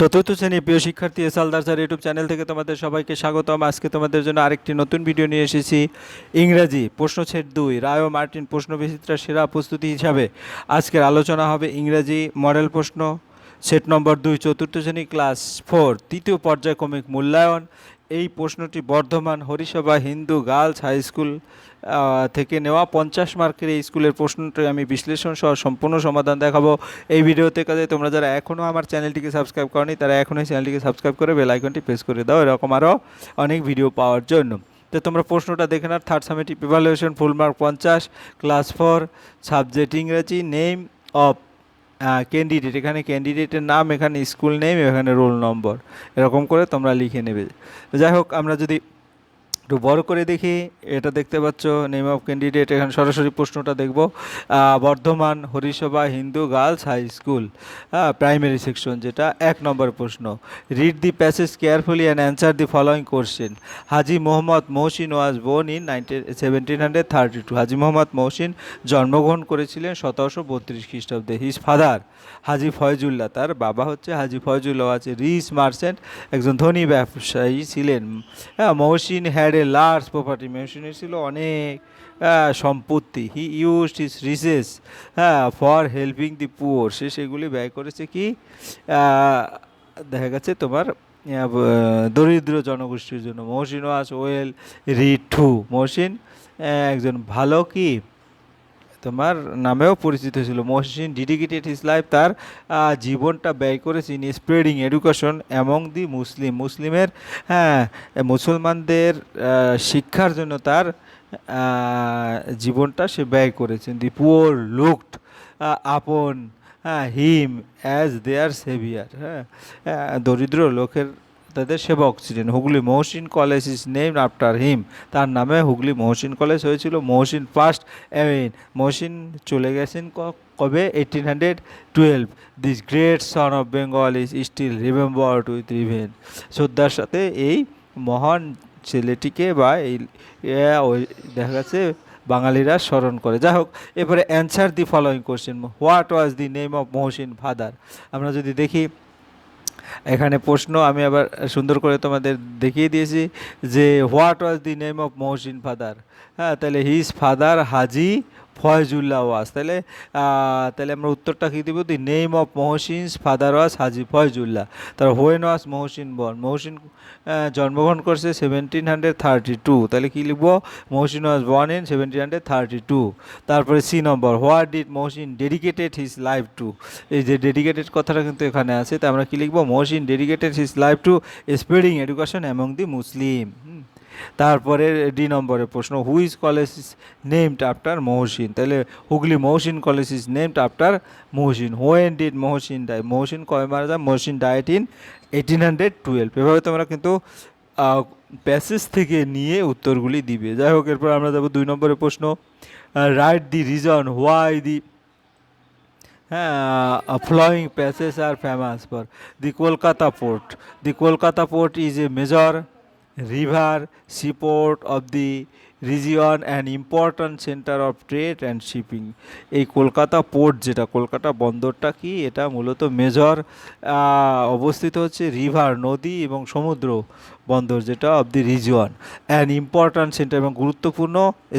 চতুর্থ শ্রেণির প্রিয় শিক্ষার্থী S Aldar sir YouTube channel থেকে তোমাদের সবাইকে স্বাগতম। আজকে তোমাদের জন্য আরেকটি নতুন ভিডিও নিয়ে এসেছি। ইংরাজি প্রশ্ন সেট দুই, রায় ও মার্টিন প্রশ্ন বিচিত্রা সেরা প্রস্তুতি হিসাবে। আজকের আলোচনা হবে ইংরাজি মডেল প্রশ্ন। সেট নম্বর দুই, চতুর্থ শ্রেণি ক্লাস ফোর, তৃতীয় পর্যায়ক্রমিক মূল্যায়ন। এই প্রশ্নটি Bardhaman Harisabha Hindu girls high school থেকে নেওয়া পঞ্চাশ মার্কের এই স্কুলের প্রশ্নটি আমি বিশ্লেষণ সহ সম্পূর্ণ সমাধান দেখাবো। এই ভিডিওতে কাজে তোমরা যারা এখনও আমার চ্যানেলটিকে সাবস্ক্রাইব করনি, তারা এখনই চ্যানেলটিকে সাবস্ক্রাইব করে বেল আইকনটি প্রেস করে দাও। এরকম আরও অনেক ভিডিও পাওয়ার জন্য। তো তোমরা প্রশ্নটা দেখে নাও। Third summative evaluation full mark পঞ্চাশ ক্লাস ফোর সাবজেক্ট ইংরেজি নেম অফ ক্যান্ডিডেট এখানে ক্যান্ডিডেটের নাম, এখানে স্কুল নেম এখানে রোল নম্বর এরকম করে তোমরা লিখে নেবে। যাই হোক, আমরা যদি একটু বড় করে দেখি। এটা দেখতে পাচ্ছ নেম অফ ক্যান্ডিডেট এখানে সরাসরি প্রশ্নটা দেখব। Bardhaman Harisabha Hindu girls high school primary section যেটা এক নম্বর প্রশ্ন। Read the passage carefully and answer the following question Haji Mohammad Mohsin was born in nineteen seventeen hundred thirty two Haji Mohammad Mohsin জন্মগ্রহণ করেছিলেন সতেরোশো বত্রিশ খ্রিস্টাব্দে। His father Haji Faizullah. তার বাবা হচ্ছে হাজি ফয়জুল্লাহ। আছে রিস মার্চেন্ট। একজন ধনী ব্যবসায়ী ছিলেন। হ্যাঁ Mohsin had a large property mansion ছিল অনেক সম্পত্তি। হি ইউজ হিস রিসেস হ্যাঁ ফর হেল্পিং দি পুয়ার সে সেগুলি ব্যয় করেছে কি? দেখা গেছে তোমার দরিদ্র জনগোষ্ঠীর জন্য। মহসিন ওয়াজ ওয়েল রি টু। মহসিন একজন ভালো কি? তোমার নামেও পরিচিত ছিল মহসিন ডিডিকেটেড হিস লাইফ তার জীবনটা ব্যয় করেছে in spreading education among the Muslim মুসলিমের হ্যাঁ মুসলমানদের শিক্ষার জন্য তার জীবনটা সে ব্যয় করেছেন দি পুয়ার লুকড আপন হ্যাঁ হিম অ্যাজ দেয়ার সেভিয়ার হ্যাঁ দরিদ্র লোকের তাদের সেবক ছিলেন। Hooghly Mohsin college is name after him. তার নামে হুগলি মহসিন কলেজ হয়েছিল। মহসিন ফার্স্ট এমিন মহসিন চলে গেছেন কবে? Eighteen hundred twelve this great son of Bengal is still remembered with reverence শ্রদ্ধার সাথে এই মহান ছেলেটিকে বা এই দেখা গেছে বাঙালিরা স্মরণ করে। যাই হোক, এরপরে answer the following question what was the name of Mohsin father আমরা যদি দেখি এখানে প্রশ্ন আমি আবার সুন্দর করে তোমাদের দেখিয়ে দিয়েছি যে what was the name of Mohsin father হ্যাঁ তাহলে his father Haji Faizullah was তাহলে তাহলে আমরা উত্তরটা কী দিব? The name of Mohsin's, father was, Haji Faizullah. তার হোয়েন ওয়াজ, মহসিন বন। মহসিন জন্মগ্রহণ করছে সেভেন্টিন হান্ড্রেড থার্টি টু। তাহলে কী লিখব? Mohsin was born in seventeen hundred thirty two. তারপরে C number, what did Mohsin dedicated his life to? এই যে ডেডিকেটেড কথাটা কিন্তু এখানে আছে। তা আমরা কী লিখব? Mohsin dedicated his life to spreading education among the Muslim. তারপরে ডি নম্বরের প্রশ্ন which college is named after Mohsin তাহলে Hooghly Mohsin college is named after Mohsin when did Mohsin die Mohsin কয় মারা যায়? Mohsin died in eighteen hundred twelve এভাবে তোমরা কিন্তু প্যাসেজ থেকে নিয়ে উত্তরগুলি দিবে। যাই হোক, এরপর আমরা যাব দুই নম্বরের প্রশ্ন write the reason why the হ্যাঁ following passage are famous for the Kolkata port the Kolkata port is a major river seaport of the region and important center of trade and shipping এই Kolkata port যেটা কলকাতা বন্দরটা কি এটা মূলত major অবস্থিত হচ্ছে river নদী এবং সমুদ্র বন্দর যেটা of the region and important centre এবং গুরুত্বপূর্ণ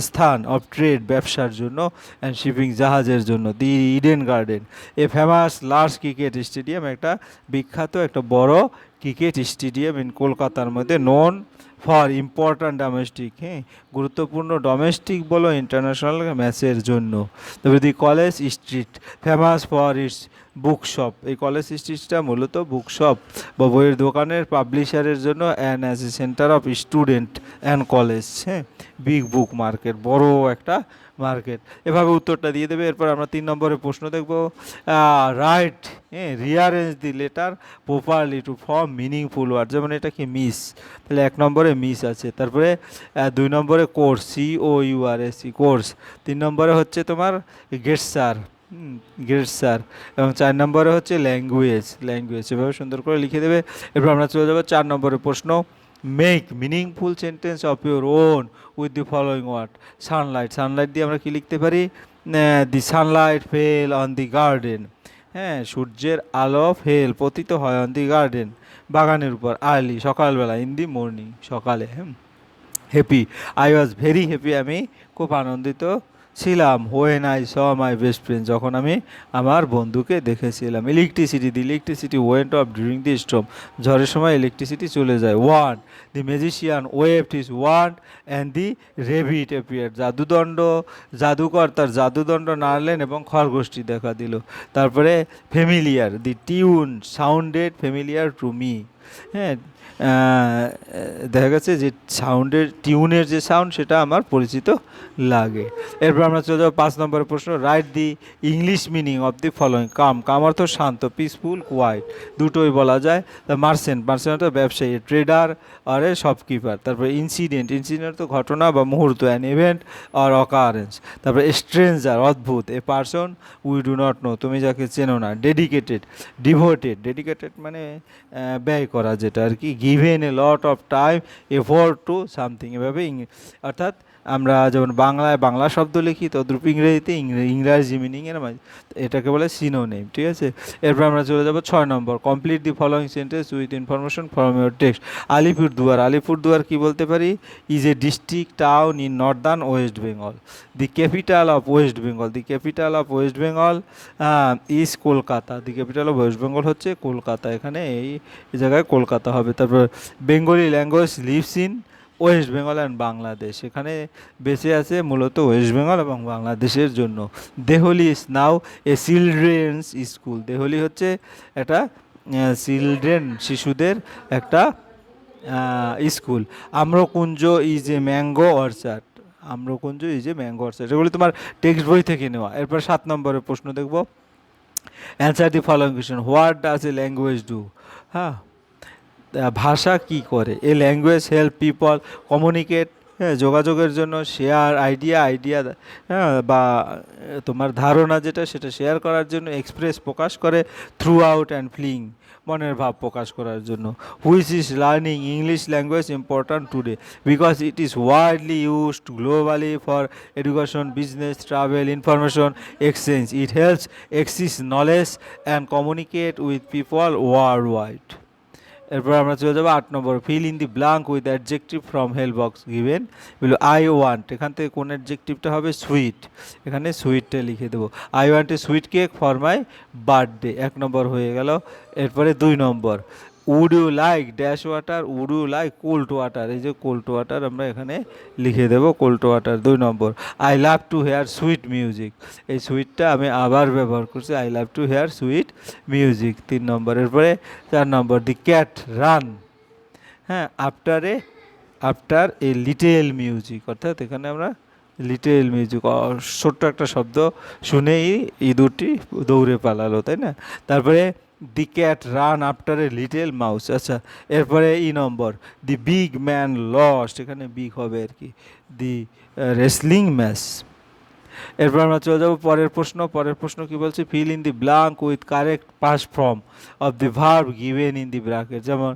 স্থান অফ ট্রেড ব্যবসার জন্য অ্যান্ড শিপিং জাহাজের জন্য the Eden garden a famous large cricket stadium একটা বিখ্যাত, একটা বড় ক্রিকেট স্টেডিয়াম ইন কলকাতার মধ্যে নন ফর ইম্পর্ট্যান্ট ডোমেস্টিক হ্যাঁ গুরুত্বপূর্ণ ডোমেস্টিক বলো ইন্টারন্যাশনাল ম্যাচের জন্য। তবে the college street famous for its book shop এই কলেজ স্ট্রিটটা মূলত বুক শপ বা বইয়ের দোকানের পাবলিশারের জন্য and as a centre of student and college হ্যাঁ? বিগ বুক মার্কেট বড় একটা মার্কেট এভাবে উত্তরটা দিয়ে দেবে, এরপর আমরা তিন নম্বরের প্রশ্ন দেখব। রাইট হ্যাঁ rearrange the letter properly to form meaningful word যেমন এটা কি মিস তাহলে এক নম্বরে মিস আছে, তারপরে দুই নম্বরে course C O U R S C course তিন নম্বরে হচ্ছে তোমার গেটসার গেটসার এবং চার নম্বরে হচ্ছে ল্যাঙ্গুয়েজ ল্যাঙ্গুয়েজ। এভাবে সুন্দর করে লিখে দেবে। এরপর আমরা চলে যাব চার নম্বরের প্রশ্ন। Make meaningful sentence of your own with the following word sunlight sunlight দিয়ে আমরা কি লিখতে পারি? The sunlight fell on the garden হ্যাঁ সূর্যের আলো ফেল, পতিত হয় অন দি গার্ডেন বাগানের উপর আর্লি সকালবেলা ইন দি মর্নিং সকালে হ্যাঁ happy I was very happy আমি খুব আনন্দিত ছিলাম when I saw my best friend যখন আমি আমার বন্ধুকে দেখেছিলাম electricity the electricity went off during the storm ঝড়ের সময় ইলেকট্রিসিটি চলে যায়। Wand the magician waved his wand and the rabbit appear জাদুদণ্ড, জাদুকর তার জাদুদণ্ড নাড়লেন এবং খরগোষ্ঠী দেখা দিল। তারপরে familiar the tune sounded familiar to me হ্যাঁ দেখা গেছে যে সাউন্ডের, টিউনের যে সাউন্ড সেটা আমার পরিচিত লাগে। এরপর আমরা চলে যাব পাঁচ নম্বরের প্রশ্ন write the English meaning of the following calm calm অর্থ শান্ত পিসফুল কোয়াইট দুটোই বলা যায়। মার্সেন্ট মার্সেন্ট অর্থ ব্যবসায়ী ট্রেডার আর এ শপকিপার তারপরে ইনসিডেন্ট ইনসিডেন্ট তো ঘটনা বা মুহূর্ত অ্যান ইভেন্ট আর অকারেন্স তারপরে স্ট্রেঞ্জার অদ্ভুত a person we do not know তুমি যাকে চেনো না ডেডিকেটেড ডিভোটেড ডেডিকেটেড মানে ব্যয় করা যেটা আর কি given a lot of time effort to something এভাবে অর্থাৎ আমরা যেমন বাংলায় বাংলা শব্দ লিখি, তদ্রুপ ইংরেজিতে ইংরে- ইংরাজি মিনিংয়ের মাঝে, এটাকে বলে সিনোনেম ঠিক আছে? এরপর আমরা চলে যাব ছয় নম্বর complete the following sentence with information from your text Alipurduar Alipurduar কি বলতে পারি? Is a district town in northern West Bengal the capital of West Bengal the capital of West Bengal is Kolkata the capital of West Bengal হচ্ছে কলকাতা, এখানে এই জায়গায় কলকাতা হবে। তারপর Bengali language lives in West Bengal and Bangladesh এখানে বেঁচে আছে মূলত ওয়েস্ট বেঙ্গল এবং বাংলাদেশের জন্য। Dehali is now a children's school Dehali হচ্ছে একটা চিলড্রেন শিশুদের একটা school Amrakunja is a mango orchard Amrakunja is a mango orchard এগুলি তোমার টেক্সট বই থেকে নেওয়া। এরপর সাত নম্বরের প্রশ্ন দেখব। Answer the following question what does a language do হ্যাঁ। ভাষা কি করে? A language help people communicate হ্যাঁ যোগাযোগের জন্য শেয়ার আইডিয়া আইডিয়া হ্যাঁ বা তোমার ধারণা যেটা, সেটা শেয়ার করার জন্য এক্সপ্রেস প্রকাশ করে থ্রু আউট অ্যান্ড ফ্লিং মনের ভাব প্রকাশ করার জন্য। Which is learning English language important today because it is widely used globally for education business travel information exchange it helps access knowledge and communicate with people world wide এরপর আমরা চলে যাব আট নম্বর fill in the blank with adjective from hell box given বলো I want এখান থেকে কোন অ্যাডজেক্টিভটা হবে সুইট এখানে সুইটটা লিখে দেবো। I want sweet cake for my birthday এক নম্বর হয়ে গেল। এরপরে দুই নম্বর would you like dash water would you like cold water এই যে কোল্ড ওয়াটার আমরা এখানে লিখে দেবো কোল্ড ওয়াটার দুই নম্বর। I love to hear sweet music এই সুইটটা আমি আবার ব্যবহার করছি I love to hear sweet music তিন নম্বর এরপরে চার নম্বর দি ক্যাট রান হ্যাঁ after a after a little music অর্থাৎ এখানে আমরা লিটেল মিউজিক ছোট্ট একটা শব্দ শুনেই ইঁদুরটি দৌড়ে পালালো, তাই না? তারপরে, the cat run after a little mouse আচ্ছা এরপরে ই নম্বর, দি বিগ ম্যান লস্ট এখানে বিগ হবে আর কি, দি রেসলিং ম্যাচ এরপর আমরা চলে যাব পরের প্রশ্ন পরের প্রশ্ন কি বলছে? Fill in the blank with correct past form of the verb given in the bracket যেমন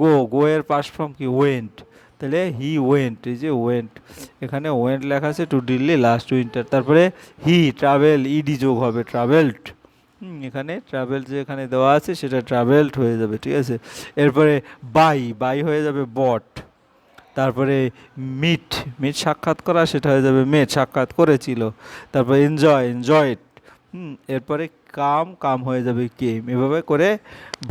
গো গো এর পাস ফর্ম কি? ওয়েন্ট তাহলে হি ওয়েন্ট এই যে ওয়েন্ট এখানে ওয়েন্ট লেখা আছে টু দিল্লি লাস্ট উইন্টার তারপরে হি ট্রাভেল ইডি যোগ হবে ট্রাভেলড এখানে ট্রাভেল যে এখানে দেওয়া আছে সেটা ট্রাভেলড হয়ে যাবে, ঠিক আছে? এরপরে বাই বাই হয়ে যাবে বট তারপরে মিট মিট সাক্ষাৎ করা, সেটা হয়ে যাবে মেট সাক্ষাৎ করেছিল, তারপরে এনজয় এনজয়েড এরপরে কাম কাম হয়ে যাবে কেম এভাবে করে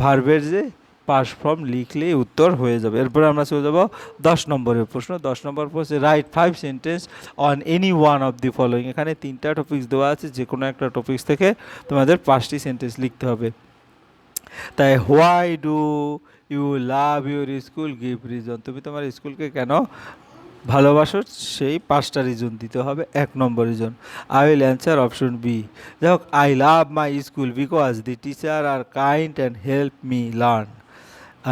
ভার্বের যে পাস ফর্ম লিখলেই উত্তর হয়ে যাবে। এরপরে আমরা চলে যাব দশ নম্বরের প্রশ্ন। দশ নম্বর প্রশ্ন write five sentence on any one of the following এখানে তিনটা টপিক্স দেওয়া আছে যে কোনো একটা টপিক্স থেকে তোমাদের পাঁচটি সেন্টেন্স লিখতে হবে। তাই why do you love your school give reason তুমি তোমার স্কুলকে কেন ভালোবাসো? সেই পাঁচটা রিজন দিতে হবে, এক নম্বর reason I will answer option B যাই হোক I love my school because the teacher are kind and help me learn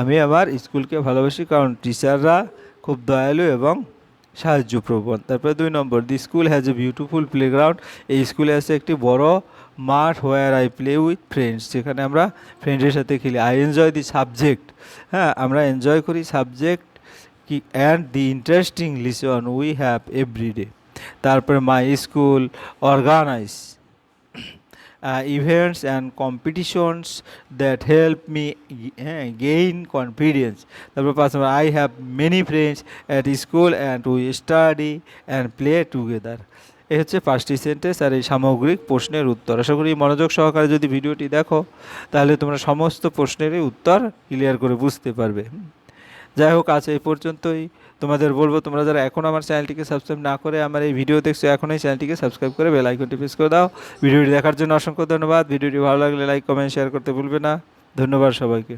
আমি আমার স্কুলকে ভালোবাসি কারণ টিচাররা খুব দয়ালু এবং সাহায্যপ্রবণ। তারপরে দুই নম্বর the school has a beautiful playground এই স্কুলে আছে একটি বড় মাঠ where I play with friends যেখানে আমরা ফ্রেন্ডের সাথে খেলি। আই এনজয় দি সাবজেক্ট হ্যাঁ আমরা এনজয় করি সাবজেক্ট কি and the interesting lesson we have every day তারপরে my school organise events and competitions that help me হ্যাঁ গেইন কনফিডেন্স তারপর পাঁচ নম্বর I have many friends at school and we study and play together এই হচ্ছে পাঁচটি sentence আর এই সামগ্রিক প্রশ্নের উত্তর। আশা করি মনোযোগ সহকারে যদি ভিডিওটি দেখো, তাহলে তোমরা সমস্ত প্রশ্নেরই উত্তর ক্লিয়ার করে বুঝতে পারবে। যাই হোক, আজ এই পর্যন্তই। তোমাদের বলব, তোমরা যারা এখন আমার চ্যানেলটিকে সাবস্ক্রাইব না করে আমার এই ভিডিও দেখছ, এখনই চ্যানেলটিকে সাবস্ক্রাইব করে বেল আইকনটি প্রেস করে দাও। ভিডিওটি দেখার জন্য অসংখ্য ধন্যবাদ। ভিডিওটি ভালো লাগলে লাইক কমেন্ট শেয়ার করতে ভুলবে না। ধন্যবাদ সবাইকে।